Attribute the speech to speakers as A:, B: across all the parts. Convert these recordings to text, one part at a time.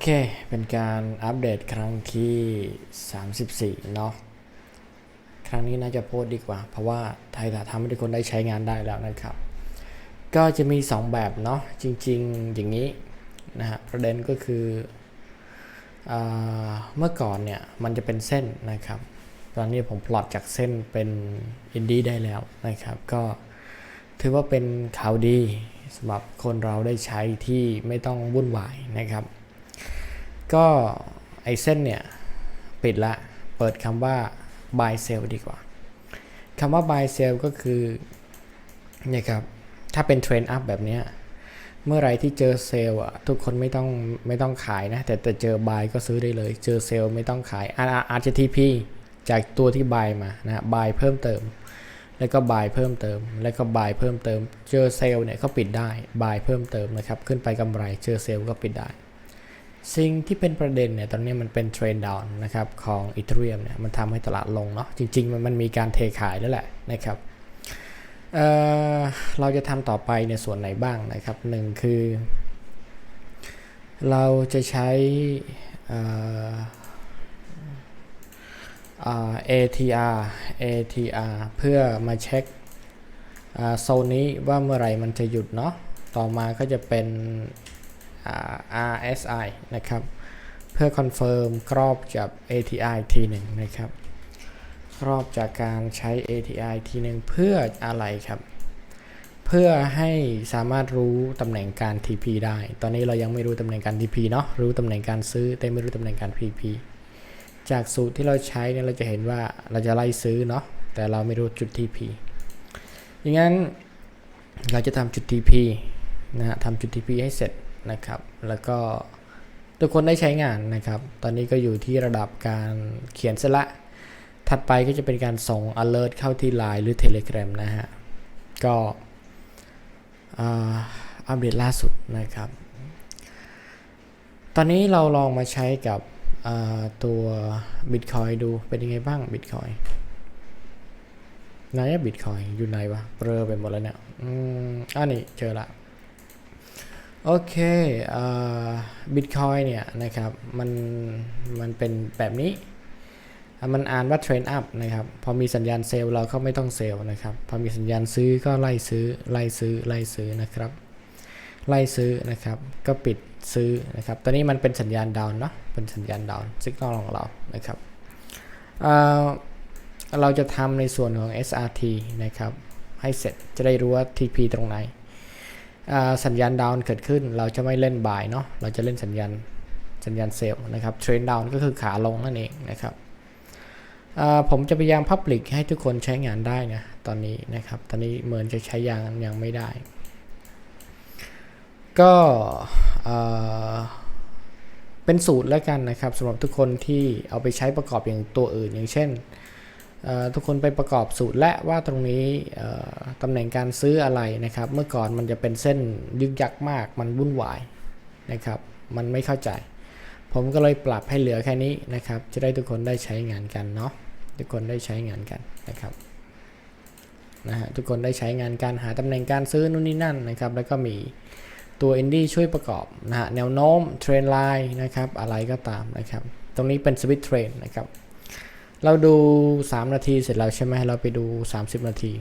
A: เค เป็นการอัปเดตครั้งที่ 34 เนาะ ครั้งนี้น่าจะโพสดีกว่า เพราะว่าไทยทำให้ทุกคนได้ใช้งานได้แล้วนะครับ ก็จะมี 2 แบบเนาะ จริง ๆ อย่างนี้นะฮะ ประเด็นก็คืออเมื่อก่อนเนี่ย มันจะเป็นเส้นนะครับ ตอนนี้ผมพลอตจากเส้นเป็นอินดี้ได้แล้วนะครับ ก็ถือว่าเป็นข่าวดีสำหรับคนเราได้ใช้ที่ไม่ต้องวุ่นวายนะครับ ก็ไอเส้นเนี่ยปิดละ เปิดคำว่า buy sell ดีกว่าคำว่า buy sell ก็คือเนี่ยครับ ถ้าเป็นเทรนด์อัพแบบเนี้ยเมื่อไรที่เจอเซลล์อะทุกคนไม่ต้องไม่ต้องขายนะ แต่แต่เจอ buy ก็ซื้อได้เลย เจอเซลล์ไม่ต้องขายอาอาจจะ TP จากตัวที่ buy มานะ buy เพิ่มเติม แล้วก็ buy เพิ่มเติม แล้วก็ buy เพิ่มเติม เจอเซลล์เนี่ยก็ปิดได้ buy เพิ่มเติมนะครับ ขึ้นไปกำไร เจอเซลล์ก็ปิดได้ สิ่งที่เป็นประเด็นเนี่ยตอนนี้มันเป็นเทรนดาวน์นะครับของอีเทเรียมเนี่ยมันทำให้ตลาดลงเนาะจริง ๆ มันมันมีการเทขายแล้วแหละนะครับเอ่อเราจะทำต่อไปในส่วนไหนบ้างนะครับหนึ่งคือ เราจะใช้เอ่ออ่า ATR ATR เพื่อมาเช็คอ่าโซนนี้ว่าเมื่อไหร่มันจะหยุดเนาะต่อมาก็จะเป็น RSI นะครับ เพื่อคอนเฟิร์มกรอบจาก ATI อีกทีหนึ่งนะครับรอบจากการใช้ ATI อีกทีหนึ่งเพื่ออะไรครับ เพื่อให้สามารถรู้ตำแหน่งการ TP ได้ ตอนนี้เรายังไม่รู้ตำแหน่งการ TP เนาะรู้ตำแหน่งการซื้อ แต่ไม่รู้ตำแหน่งการ PP จากสูตรที่เราใช้เนี่ยเราจะเห็นว่าเราจะไล่ซื้อเนาะแต่เราไม่รู้จุด TP อย่างนั้นเราจะทำจุด TP นะฮะทำจุด TP ให้เสร็จ นะครับ แล้วก็ทุกคนได้ใช้งานนะครับ ตอนนี้ก็อยู่ที่ระดับการเขียนเสละ ถัดไปก็จะเป็นการส่ง alert เข้าที่ Line หรือ Telegram นะฮะ ก็อัปเดตล่าสุดนะครับ ตอนนี้เราลองมาใช้กับตัว Bitcoin ดูเป็นยังไงบ้าง Bitcoin ไหนอะ Bitcoin อยู่ไหนวะเบลอไปหมดแล้วเนี่ย อืมอันนี้เจอละ โอเคบิตคอยเนี่ยนะครับ มัน มันเป็นแบบนี้ มันอ่านว่าเทรนด์อัพนะครับ พอมีสัญญาณเซลล์เราก็ไม่ต้องเซลล์นะครับ พอมีสัญญาณซื้อก็ไล่ซื้อ ไล่ซื้อ ไล่ซื้อนะครับ ไล่ซื้อนะครับ ก็ปิดซื้อนะครับตอนนี้มันเป็นสัญญาณดาวน์เนาะ เป็นสัญญาณดาวน์สัญญาณของเรา นะครับ เราจะทำในส่วนของ SRT นะครับ ให้เสร็จ จะได้รู้ว่า TP ตรงไหน สัญญาณดาวน์เกิดขึ้น เราจะไม่เล่นบายเนาะเราจะเล่นสัญญาณสัญญาณเซลล์นะครับเทรนดาวน์ก็คือขาลงนั่นเองนะครับผมจะพยายามพับลิกให้ทุกคนใช้งานได้นะตอนนี้นะครับ ตอนนี้เหมือนจะใช้ยังยังไม่ได้ ก็เป็นสูตรแล้วกันนะครับสำหรับทุกคนที่เอาไปใช้ประกอบอย่างตัวอื่นอย่างเช่น ทุกคนไปประกอบสูตรและว่าตรงนี้ตำแหน่งการซื้ออะไรนะครับ เมื่อก่อนมันจะเป็นเส้นยึกยักมาก มันวุ่นวายนะครับ มันไม่เข้าใจ ผมก็เลยปรับให้เหลือแค่นี้นะครับ จะได้ทุกคนได้ใช้งานกันเนาะทุกคนได้ใช้งานกันนะครับนะฮะทุกคนได้ใช้งานการหาตำแหน่งการซื้อนู่นนี่นั่นนะครับ แล้วก็มีตัว Indie ช่วยประกอบนะฮะแนวโน้มเทรนไลน์นะครับอะไรก็ตามนะครับ ตรงนี้เป็นสวิตเทรนนะครับ เราดู 3 นาทีเสร็จแล้วใช่ไหมเราไปดู 30 นาที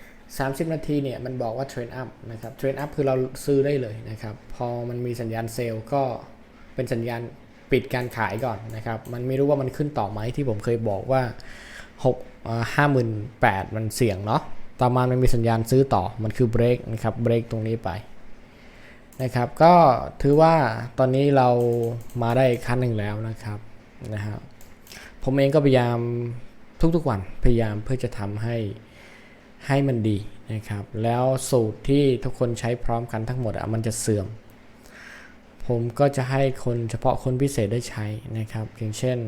A: 30 นาทีเนี่ยมันบอกว่าเทรนอัพนะครับเทรนอัพคือเราซื้อได้เลยนะครับ พอมันมีสัญญาณเซลล์ก็เป็นสัญญาณปิดการขายก่อนนะครับ มันไม่รู้ว่ามันขึ้นต่อไหมที่ผมเคยบอกว่า6ห้าหมื่นแปดมันเสี่ยงเนาะต่อมามันมีสัญญาณซื้อต่อมันคือเบรกนะครับเบรกตรงนี้ไปนะครับก็ถือว่าตอนนี้เรามาได้ขั้นหนึ่งแล้วนะครับ นะฮะผมเองก็พยายามทุกๆวันพยายามเพื่อจะทำให้ให้มันดีนะครับ แล้วสูตรที่ทุกคนใช้พร้อมกันทั้งหมดอะมันจะเสื่อม ผมก็จะให้คนเฉพาะคนพิเศษได้ใช้นะครับ อย่างเช่น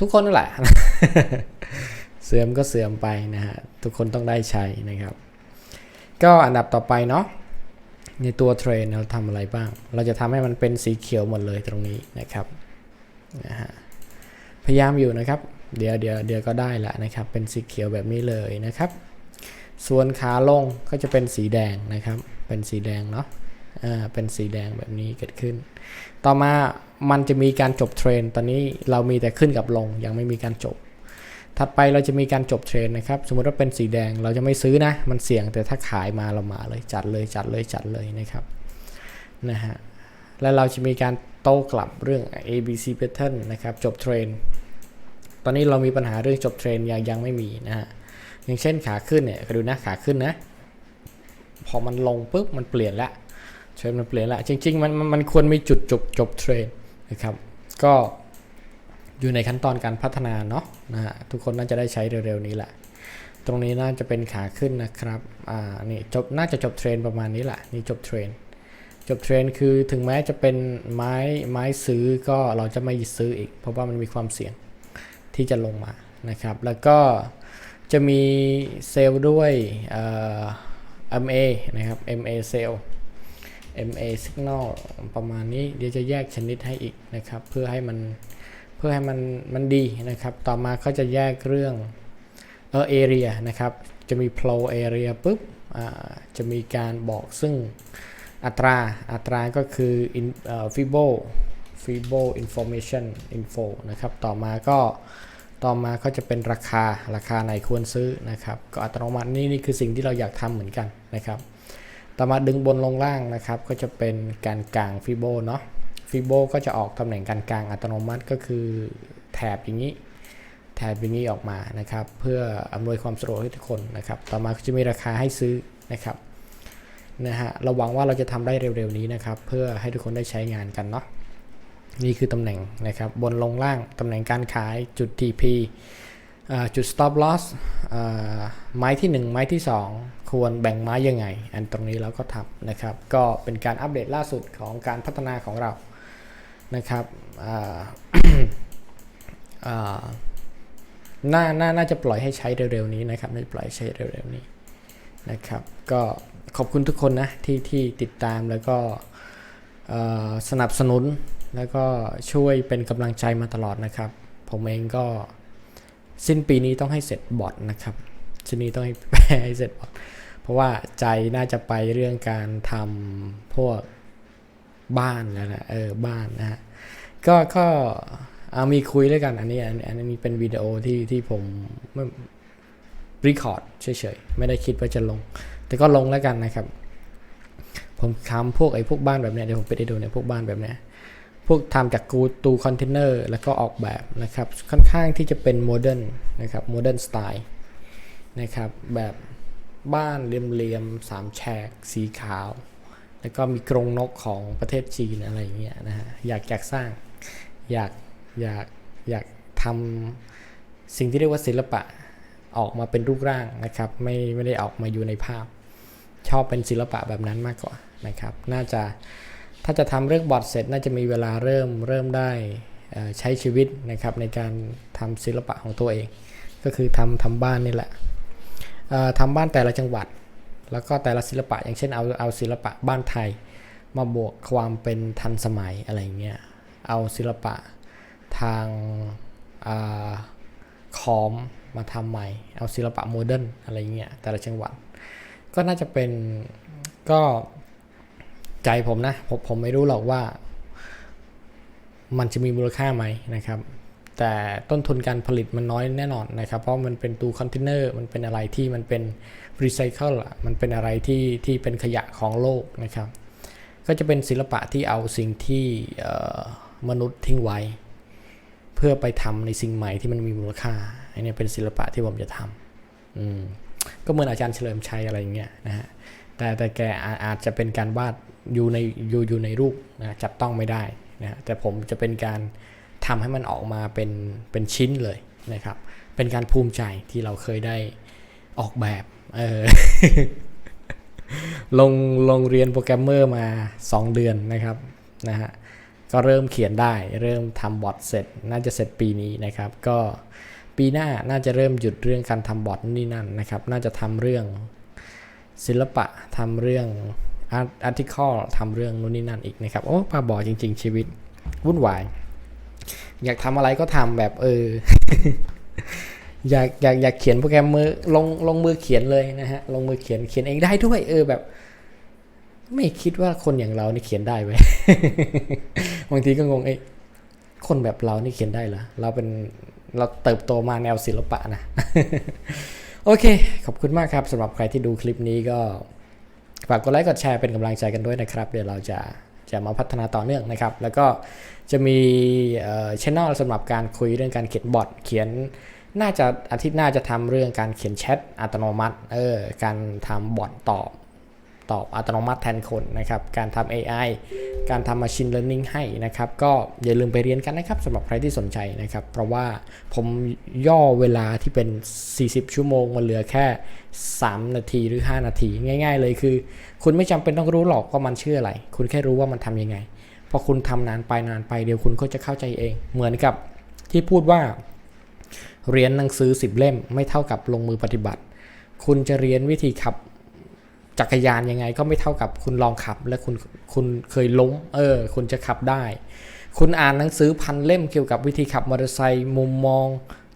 A: ทุกคนนั่นแหละ เสื่อมก็เสื่อมไปนะฮะ ทุกคนต้องได้ใช้นะครับ ก็อันดับต่อไปเนาะ ในตัวเทรนเราทำอะไรบ้าง เราจะทำให้มันเป็นสีเขียวหมดเลยตรงนี้นะครับนะฮะพยายามอยู่นะครับ เดี๋ยวเดี๋ยวเดี๋ยวก็ได้ละนะครับ เป็นสีเขียวแบบนี้เลยนะครับ ส่วนขาลงก็จะเป็นสีแดงนะครับ เป็นสีแดงเนาะอ่าเป็นสีแดงแบบนี้เกิดขึ้น ต่อมามันจะมีการจบเทรนตอนนี้เรามีแต่ขึ้นกับลงยังไม่มีการจบ ถัดไปเราจะมีการจบเทรนนะครับ สมมติว่าเป็นสีแดงเราจะไม่ซื้อนะ มันเสี่ยงแต่ถ้าขายมาเรามาเลยจัดเลยจัดเลยจัดเลยนะครับนะฮะแล้วเราจะมีการโต้กลับเรื่อง ABC pattern นะครับจบเทรนตอนนี้เรามีปัญหาเรื่องจบเทรนยังยังไม่มีนะฮะอย่างเช่นขาขึ้นเนี่ยดูนะขาขึ้นนะ พอมันลงปุ๊บมันเปลี่ยนละเทรนมันเปลี่ยนละจริงๆมันมันมันควรมีจุดจบจบเทรนนะครับก็ อยู่ในขั้นตอนการพัฒนาเนาะนะฮะทุกคนน่าจะได้ใช้เร็วๆนี้แหละ ตรงนี้น่าจะเป็นขาขึ้นนะครับอ่านี่จบน่าจะจบเทรนประมาณนี้แหละนี่จบเทรนจบเทรนคือถึงแม้จะเป็นไม้ไม้ซื้อก็เราจะไม่ซื้ออีก เพราะว่ามันมีความเสี่ยงที่จะลงมานะครับ แล้วก็จะมีเซลล์ด้วยเอ่อ MA นะครับ MA เซลล์ MA signal ประมาณนี้เดี๋ยวจะแยกชนิดให้อีกนะครับ เพื่อให้มัน เพื่อให้มันมันดีนะครับ ต่อมาก็จะแยกเรื่องเออ area นะครับ จะมี flow area ปุ๊บจะมีการบอกซึ่งอัตราอัตราก็คือ in, fibo fibo information info นะครับ ต่อมาก็ต่อมาก็จะเป็นราคาราคาไหนควรซื้อนะครับ ก็อัตโนมัตินี่นี่คือสิ่งที่เราอยากทำเหมือนกันนะครับ ต่อมาดึงบนลงล่างนะครับ ก็จะเป็นการกลางฟิโบเนาะ ฟิโบก็จะออกตำแหน่งการกลางอัตโนมัติก็คือแถบอย่างนี้ แถบอย่างนี้ออกมานะครับ เพื่ออำนวยความสะดวกให้ทุกคนนะครับ ต่อมาก็จะมีราคาให้ซื้อนะครับนะฮะเราหวังว่าเราจะทำได้เร็วๆนี้นะครับ เพื่อให้ทุกคนได้ใช้งานกันเนาะนี่คือตำแหน่งนะครับ บนลงล่างตำแหน่งการขายจุด TP จุด stop loss ไม้ที่ 1 ไม้ที่ 2 ควรแบ่งไม้ยังไง อันตรงนี้เราก็ทำนะครับ ก็เป็นการอัปเดตล่าสุดของการพัฒนาของเรา นะครับน่าน่าน่าจะปล่อยให้ใช้เร็วๆนี้นะครับน่าจะปล่อยใช้เร็วๆนี้นะครับ ก็ขอบคุณทุกคนนะที่ที่ติดตามแล้วก็สนับสนุนแล้วก็ช่วยเป็นกำลังใจมาตลอดนะครับ ผมเองก็สิ้นปีนี้ต้องให้เสร็จบอทนะครับสิ้นนี้ต้องให้ให้เสร็จบอทเพราะว่าใจน่าจะไปเรื่องการทำพวก บ้านแล้วนะเออบ้านนะฮะก็ก็เอามีคุยด้วยกันอันนี้อันนี้เป็นวิดีโอที่ที่ผมไม่รีคอร์ดเฉยๆ ไม่ได้คิดว่าจะลง แต่ก็ลงแล้วกันนะครับ ผมทำพวกไอ้พวกบ้านแบบเนี้ยเดี๋ยวผมไปได้ดูในยพวกบ้านแบบเนี้ยพวกทำจากกูตูคอนเทนเนอร์แล้วก็ออกแบบนะครับ ค่อนข้างที่จะเป็นโมเดิร์นนะครับโมเดิร์นสไตล์นะครับ แบบบ้านเรียมๆสามแฉกสีขาว แล้วก็มีกรงนกของประเทศจีนอะไรอย่างเงี้ยนะฮะอยากอยากสร้างอยากอยากอยากทำสิ่งที่เรียกว่าศิลปะออกมาเป็นรูปร่างนะครับ ไม่ไม่ได้ออกมาอยู่ในภาพ ชอบเป็นศิลปะแบบนั้นมากกว่านะครับ น่าจะถ้าจะทำเรื่องบอร์ดเสร็จน่าจะมีเวลาเริ่มเริ่มได้ใช้ชีวิตนะครับในการทำศิลปะของตัวเอง ก็คือทำทำบ้านนี่แหละทำบ้านแต่ละจังหวัด แล้วก็แต่ละศิลปะ อย่างเช่นเอาเอาศิลปะบ้านไทย มาบวกความเป็นทันสมัยอะไรเงี้ยเอาศิลปะทางอ่าคอมมาทำใหม่ เอาศิลปะโมเดิร์นอะไรเงี้ยแต่ละจังหวัด ก็น่าจะเป็นก็ใจผมนะผมผมไม่รู้หรอกว่ามันจะมีมูลค่าไหมนะครับ แต่ต้นทุนการผลิตมันน้อยแน่นอนนะครับ เพราะมันเป็นตู้คอนเทนเนอร์มันเป็นอะไรที่มันเป็นรีไซเคิลอะมันเป็นอะไรที่ที่เป็นขยะของโลกนะครับ ก็จะเป็นศิลปะที่เอาสิ่งที่มนุษย์ทิ้งไว้ เพื่อไปทำในสิ่งใหม่ที่มันมีมูลค่าอันนี้เป็นศิลปะที่ผมจะทำอืมก็เหมือนอาจารย์เฉลิมชัยอะไรอย่างเงี้ยนะฮะแต่แต่แกอาอาจจะเป็นการวาดอยู่ในอยู่อยู่ในรูปนะจับต้องไม่ได้นะฮะแต่ผมจะเป็นการ ทำให้มันออกมาเป็นเป็นชิ้นเลยนะครับ เป็นการภูมิใจที่เราเคยได้ออกแบบเออลงลงเรียนโปรแกรมเมอร์มา 2 เดือนนะครับนะฮะก็เริ่มเขียนได้ เริ่มทำบอทเสร็จ น่าจะเสร็จปีนี้นะครับ ก็ปีหน้าน่าจะเริ่มหยุดเรื่องการทำบอทนี่นั่นนะครับ น่าจะทำเรื่องศิลปะทำเรื่องอาร์ติคอลทำเรื่องนู้นนี่นั่นอีกนะครับ โอ้ป้าบอจริง ๆ ชีวิตวุ่นวาย อยากทำอะไรก็ทำแบบเออ อยากอยากอยากเขียนโปรแกรมมือลงลงมือเขียนเลยนะฮะ ลงมือเขียนเขียนเองได้ด้วย เออแบบ ไม่คิดว่าคนอย่างเรานี่เขียนได้ไหมบางทีก็งงไอ้คนแบบเรานี่เขียนได้เหรอเราเป็นเราเติบโตมาแนวศิลปะนะ โอเค ขอบคุณมากครับสำหรับใครที่ดูคลิปนี้ก็ฝากกดไลค์กดแชร์เป็นกำลังใจกันด้วยนะครับ เดี๋ยวเราจะ จะมาพัฒนาต่อเนื่องนะครับ แล้วก็จะมีช่อช่องสำหรับการคุยเรื่องการเขียนบอทเขียนน่าจะอาทิตย์หน้าจะทำเรื่องการเขียนแชทอัตโนมัติเออการทำบอทตอบ ตอบอัตโนมัติแทนคนนะครับ การทำ AI การทำ Machine Learning ให้นะครับ ก็อย่าลืมไปเรียนกันนะครับสำหรับใครที่สนใจนะครับ เพราะว่าผมย่อเวลาที่เป็น 40 ชั่วโมงมาเหลือแค่ 3 นาทีหรือ 5 นาที ง่าย ๆ เลยคือ คุณไม่จำเป็นต้องรู้หรอกว่ามันชื่ออะไร คุณแค่รู้ว่ามันทำยังไง พอคุณทำนานไปนานไปเดี๋ยวคุณก็จะเข้าใจเอง เหมือนกับที่พูดว่าเรียนหนังสือ 10 เล่มไม่เท่ากับลงมือปฏิบัติ คุณจะเรียนวิธีขับ จักรยานยังไงก็ไม่เท่ากับคุณลองขับและคุณคุณเคยล้มเออคุณจะขับได้ คุณอ่านหนังสือพันเล่มเกี่ยวกับวิธีขับมอเตอร์ไซค์มุมมอง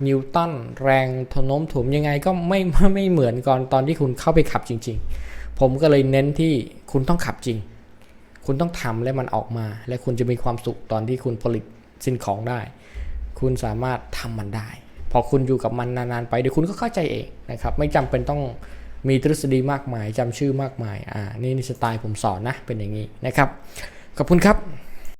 A: นิวตันแรงโน้มถ่วงยังไงก็ไม่ไม่เหมือนก่อนตอนที่คุณเข้าไปขับจริง ๆ ผมก็เลยเน้นที่คุณต้องขับจริง คุณต้องทำและมันออกมา และคุณจะมีความสุขตอนที่คุณผลิตสิ่งของได้ คุณสามารถทำมันได้ พอคุณอยู่กับมันนานๆไปเดี๋ยวคุณก็เข้าใจเองนะครับ ไม่จำเป็นต้อง มีทฤษฎีมากมายจำชื่อมากมาย อ่านี่นี่สไตล์ผมสอนนะ เป็นอย่างนี้นะครับ ขอบคุณครับ